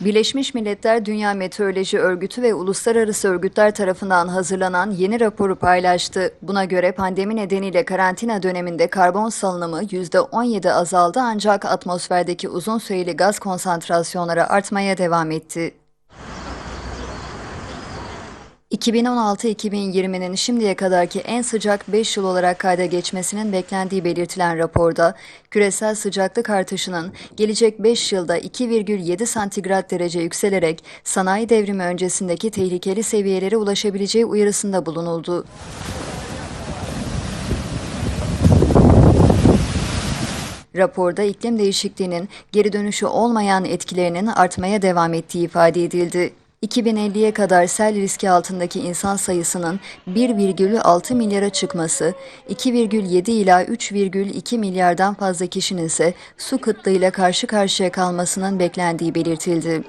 Birleşmiş Milletler Dünya Meteoroloji Örgütü ve uluslararası örgütler tarafından hazırlanan yeni raporu paylaştı. Buna göre pandemi nedeniyle karantina döneminde karbon salınımı %17 azaldı ancak atmosferdeki uzun süreli gaz konsantrasyonları artmaya devam etti. 2016-2020'nin şimdiye kadarki en sıcak 5 yıl olarak kayda geçmesinin beklendiği belirtilen raporda, küresel sıcaklık artışının gelecek 5 yılda 2,7 santigrat derece yükselerek sanayi devrimi öncesindeki tehlikeli seviyelere ulaşabileceği uyarısında bulunuldu. Raporda iklim değişikliğinin geri dönüşü olmayan etkilerinin artmaya devam ettiği ifade edildi. 2050'ye kadar sel riski altındaki insan sayısının 1,6 milyara çıkması, 2,7 ila 3,2 milyardan fazla kişinin ise su kıtlığıyla karşı karşıya kalmasının beklendiği belirtildi.